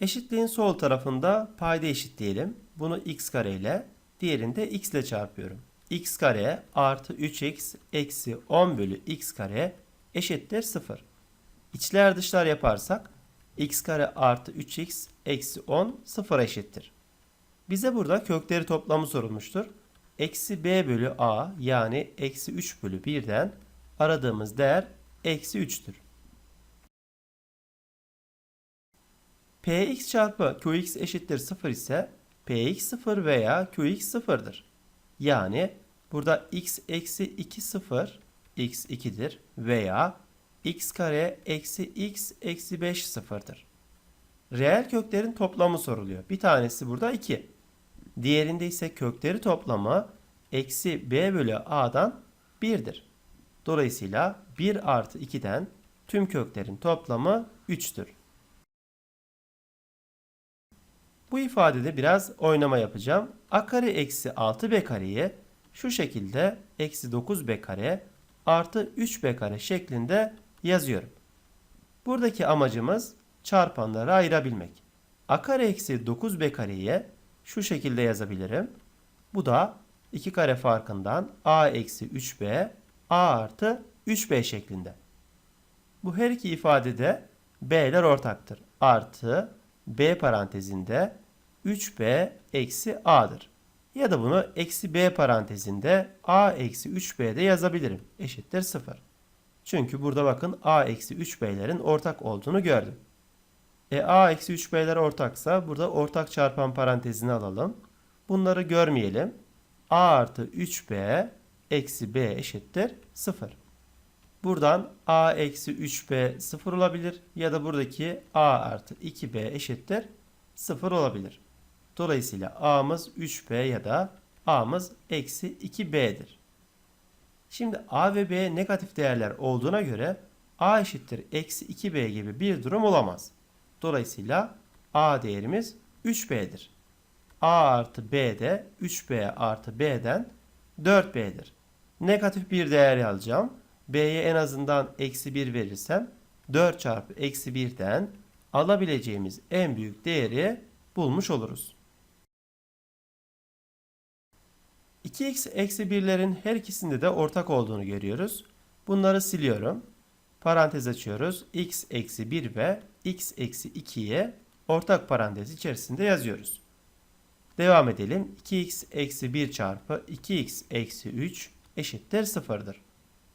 Eşitliğin sol tarafında payda eşitleyelim. Bunu x kare ile, diğerini de x ile çarpıyorum. x kare artı 3x eksi 10 bölü x kare eşittir 0. İçler dışlar yaparsak x kare artı 3x eksi 10 0 eşittir. Bize burada kökleri toplamı sorulmuştur. Eksi b bölü a yani eksi 3 bölü 1'den aradığımız değer eksi 3'tür. Px çarpı qx eşittir 0 ise px 0 veya qx 0'dır. Yani burada x eksi 2 0 x 2'dir veya x kare eksi x eksi 5 sıfırdır. Reel köklerin toplamı soruluyor. Bir tanesi burada 2. Diğerinde ise kökleri toplamı eksi b bölü a'dan 1'dir. Dolayısıyla 1 artı 2'den tüm köklerin toplamı 3'tür. Bu ifadede biraz oynama yapacağım. a kare eksi 6b kareyi şu şekilde eksi 9b kare artı 3b kare şeklinde yazıyorum. Buradaki amacımız çarpanları ayırabilmek. a kare eksi 9b kareyi şu şekilde yazabilirim. Bu da 2 kare farkından a eksi 3b a artı 3b şeklinde. Bu her iki ifadede b'ler ortaktır. Artı b parantezinde 3b eksi a'dır. Ya da bunu eksi b parantezinde a eksi 3b'de yazabilirim. Eşittir 0. Çünkü burada bakın a eksi 3b'lerin ortak olduğunu gördüm. E a eksi 3b'ler ortaksa burada ortak çarpan parantezini alalım. Bunları görmeyelim. a artı 3b eksi b eşittir 0. Buradan a eksi 3b 0 olabilir ya da buradaki a artı 2b eşittir 0 olabilir. Dolayısıyla a'mız 3b ya da a'mız eksi 2b'dir. Şimdi a ve b negatif değerler olduğuna göre a eşittir eksi 2b gibi bir durum olamaz. Dolayısıyla a değerimiz 3b'dir. a artı b de 3b artı b'den 4b'dir. Negatif bir değer alacağım. B'ye en azından eksi 1 verirsem 4 çarpı eksi 1'den alabileceğimiz en büyük değeri bulmuş oluruz. 2x eksi 1'lerin her ikisinde de ortak olduğunu görüyoruz. Bunları siliyorum. Parantez açıyoruz. x eksi 1 ve x eksi 2'ye ortak parantez içerisinde yazıyoruz. Devam edelim. 2x eksi 1 çarpı 2x eksi 3 eşittir 0'dır.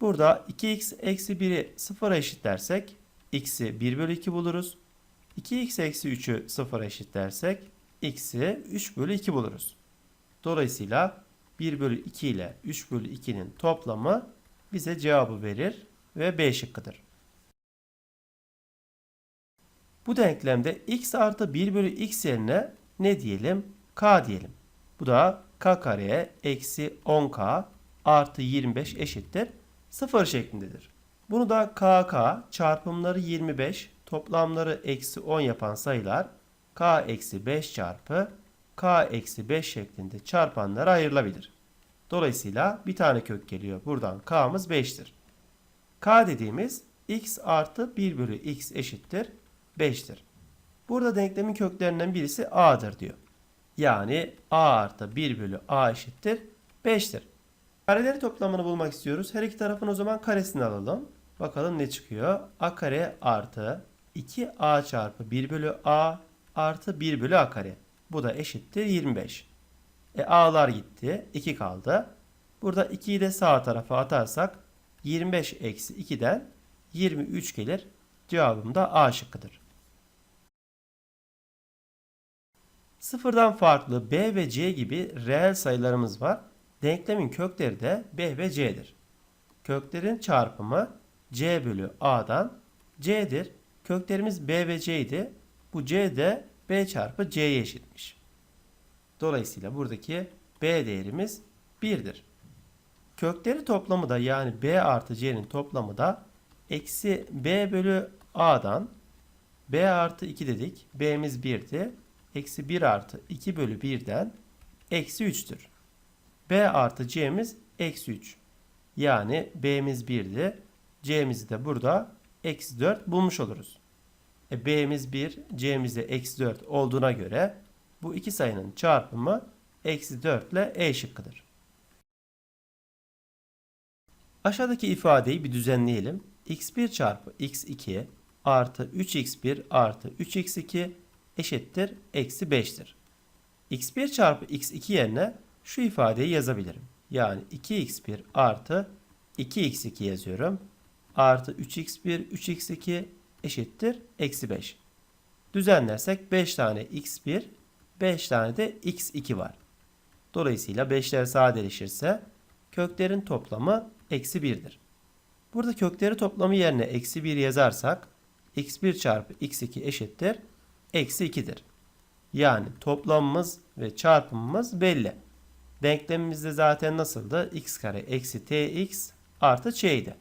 Burada 2x eksi 1'i 0'a eşitlersek x'i 1 bölü 2 buluruz. 2x eksi 3'ü 0'a eşitlersek x'i 3 bölü 2 buluruz. Dolayısıyla 1 bölü 2 ile 3 bölü 2'nin toplamı bize cevabı verir ve B şıkkıdır. Bu denklemde x artı 1 bölü x yerine ne diyelim? k diyelim. Bu da k kareye eksi 10k artı 25 eşittir 0 şeklindedir. Bunu da kk çarpımları 25 toplamları eksi 10 yapan sayılar k eksi 5 çarpı k eksi 5 şeklinde çarpanlara ayrılabilir. Dolayısıyla bir tane kök geliyor. Buradan k'mız 5'tir. k dediğimiz x artı 1 bölü x eşittir 5'tir. Burada denklemin köklerinden birisi a'dır diyor. Yani a artı 1 bölü a eşittir 5'tir. Kareleri toplamını bulmak istiyoruz. Her iki tarafın o zaman karesini alalım. Bakalım ne çıkıyor. a kare artı 2a çarpı 1 bölü a artı 1 bölü a kare. Bu da eşittir 25. E a'lar gitti. 2 kaldı. Burada 2'yi de sağ tarafa atarsak 25 eksi 2'den 23 gelir. Cevabım da A şıkkıdır. Sıfırdan farklı B ve C gibi reel sayılarımız var. Denklemin kökleri de B ve C'dir. Köklerin çarpımı C bölü A'dan C'dir. Köklerimiz B ve C idi. Bu C de B çarpı C'ye eşitmiş. Dolayısıyla buradaki B değerimiz 1'dir. Kökleri toplamı da yani B artı C'nin toplamı da eksi B bölü A'dan B artı 2 dedik. B'miz 1'di. Eksi 1 artı 2 bölü 1'den eksi 3'tür. B artı C'miz eksi 3. Yani B'miz 1'di. C'mizi de burada eksi 4 bulmuş oluruz. E, B'miz 1, C'miz de eksi 4 olduğuna göre bu iki sayının çarpımı eksi 4 ile E şıkkıdır. Aşağıdaki ifadeyi bir düzenleyelim. x1 çarpı x2 artı 3x1 artı 3x2 eşittir eksi 5'tir. x1 çarpı x2 yerine şu ifadeyi yazabilirim. Yani 2x1 artı 2x2 yazıyorum. Artı 3x1 3x2 eşittir eksi 5. Düzenlersek 5 tane x1 5 tane de x2 var. Dolayısıyla 5'ler sadeleşirse köklerin toplamı eksi 1'dir. Burada kökleri toplamı yerine eksi 1 yazarsak x1 çarpı x2 eşittir eksi 2'dir. Yani toplamımız ve çarpımımız belli. Denklemimiz de zaten nasıldı? x kare eksi tx artı c'ydi.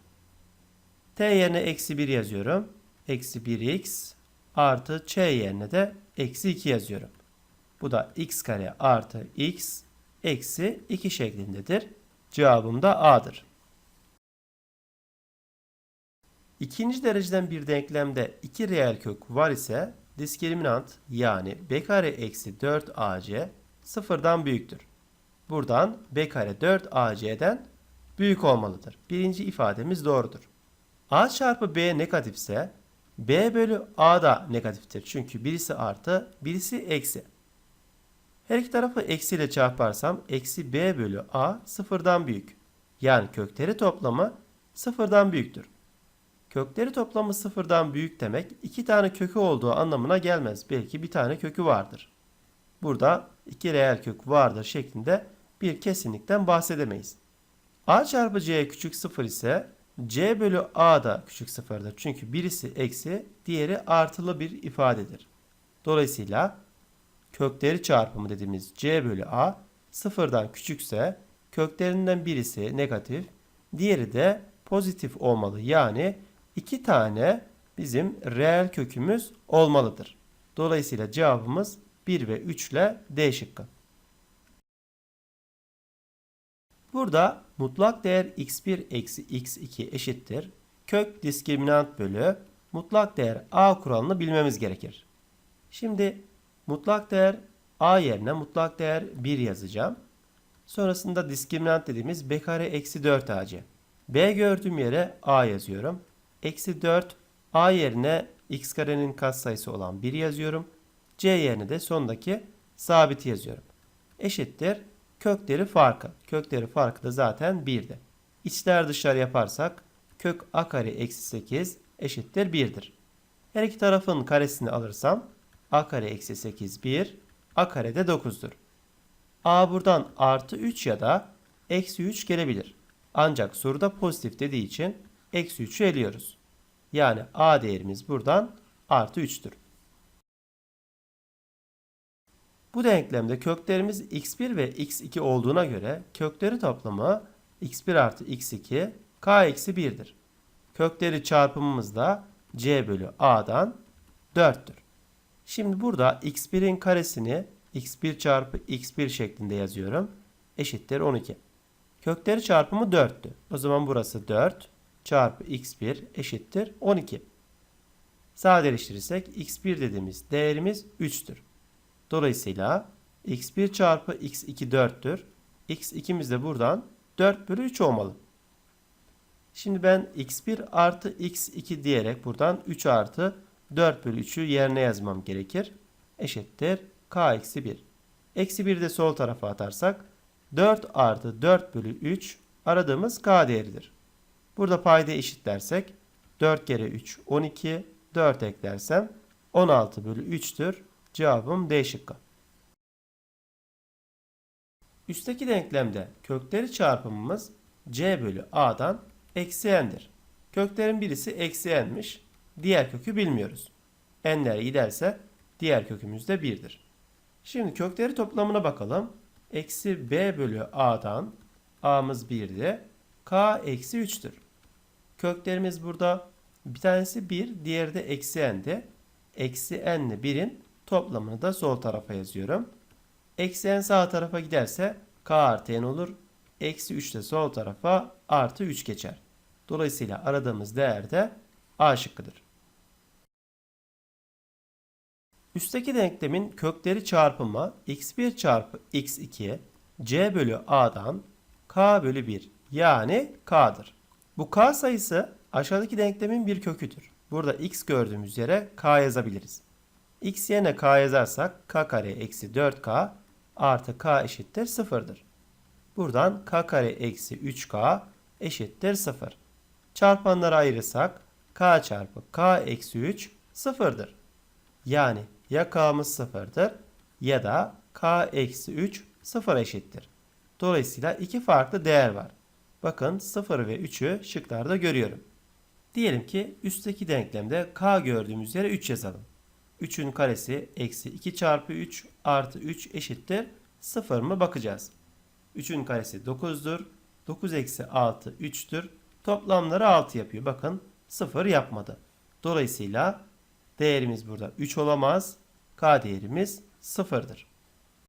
t yerine eksi 1 yazıyorum. Eksi 1x artı ç yerine de eksi 2 yazıyorum. Bu da x kare artı x eksi 2 şeklindedir. Cevabım da A'dır. İkinci dereceden bir denklemde iki reel kök var ise diskriminant yani b kare eksi 4ac sıfırdan büyüktür. Buradan b kare 4ac'den büyük olmalıdır. Birinci ifademiz doğrudur. a çarpı b negatifse b bölü a da negatiftir. Çünkü birisi artı birisi eksi. Her iki tarafı eksiyle çarparsam eksi b bölü a sıfırdan büyük. Yani kökleri toplamı sıfırdan büyüktür. Kökleri toplamı sıfırdan büyük demek iki tane kökü olduğu anlamına gelmez. Belki bir tane kökü vardır. Burada iki reel kök vardır şeklinde bir kesinlikten bahsedemeyiz. a çarpı c küçük sıfır ise c bölü a da küçük sıfırdır. Çünkü birisi eksi diğeri artılı bir ifadedir. Dolayısıyla kökleri çarpımı dediğimiz c bölü a sıfırdan küçükse köklerinden birisi negatif diğeri de pozitif olmalı. Yani iki tane bizim reel kökümüz olmalıdır. Dolayısıyla cevabımız 1 ve 3 ile D şıkkı. Burada mutlak değer x1 eksi x2 eşittir. Kök diskriminant bölü mutlak değer a kuralını bilmemiz gerekir. Şimdi mutlak değer a yerine mutlak değer 1 yazacağım. Sonrasında diskriminant dediğimiz b kare eksi 4 ac. b gördüğüm yere a yazıyorum. Eksi 4 a yerine x karenin katsayısı olan 1 yazıyorum. c yerine de sondaki sabiti yazıyorum. Eşittir kökleri farkı. Kökleri farkı da zaten 1'di. İçler dışlar yaparsak kök a kare eksi 8 eşittir 1'dir. Her iki tarafın karesini alırsam a kare eksi 8 1 a kare de 9'dur. a buradan artı 3 ya da eksi 3 gelebilir. Ancak soruda pozitif dediği için eksi 3'ü eliyoruz. Yani a değerimiz buradan artı 3'tür. Bu denklemde köklerimiz x1 ve x2 olduğuna göre kökleri toplamı x1 artı x2 k eksi 1'dir. Kökleri çarpımımız da c bölü a'dan 4'tür. Şimdi burada x1'in karesini x1 çarpı x1 şeklinde yazıyorum. Eşittir 12. Kökleri çarpımı 4'tü. O zaman burası 4 çarpı x1 eşittir 12. Sadeleştirirsek x1 dediğimiz değerimiz 3'tür. Dolayısıyla x1 çarpı x2 4'tür. x2'miz de buradan 4 bölü 3 olmalı. Şimdi ben x1 artı x2 diyerek buradan 3 artı 4 bölü 3'ü yerine yazmam gerekir. Eşittir k eksi 1. Eksi 1 de sol tarafa atarsak 4 artı 4 bölü 3 aradığımız k değeridir. Burada payda eşitlersek 4 kere 3 12 4 eklersem 16 bölü 3'tür. Cevabım D şıkkı. Üstteki denklemde kökleri çarpımımız c bölü a'dan eksi n'dir. Köklerin birisi eksi n'miş. Diğer kökü bilmiyoruz. n'ler giderse diğer kökümüz de 1'dir. Şimdi kökleri toplamına bakalım. Eksi b bölü a'dan a'mız 1'di. k eksi 3'tür. Köklerimiz burada bir tanesi 1, diğeri de eksi n'di. Eksi n ile 1'in toplamını da sol tarafa yazıyorum. Eksi n sağ tarafa giderse k artı n olur. Eksi 3 de sol tarafa artı 3 geçer. Dolayısıyla aradığımız değer de A şıkkıdır. Üstteki denklemin kökleri çarpımı x1 çarpı x2 c bölü a'dan k bölü 1 yani k'dır. Bu k sayısı aşağıdaki denklemin bir köküdür. Burada x gördüğümüz yere k yazabiliriz. X yerine k yazarsak k kare eksi 4k artı k eşittir 0'dır. Buradan k kare eksi 3k eşittir 0. Çarpanları ayırırsak k çarpı k eksi 3 sıfırdır. Yani ya k'mız sıfırdır ya da k eksi 3 sıfır eşittir. Dolayısıyla iki farklı değer var. Bakın 0 ve 3'ü şıklarda görüyorum. Diyelim ki üstteki denklemde k gördüğümüz yere 3 yazalım. 3'ün karesi eksi 2 çarpı 3 artı 3 eşittir 0 mı bakacağız. 3'ün karesi 9'dur. 9 eksi 6 3'tür. Toplamları 6 yapıyor. Bakın 0 yapmadı. Dolayısıyla değerimiz burada 3 olamaz. K değerimiz 0'dır.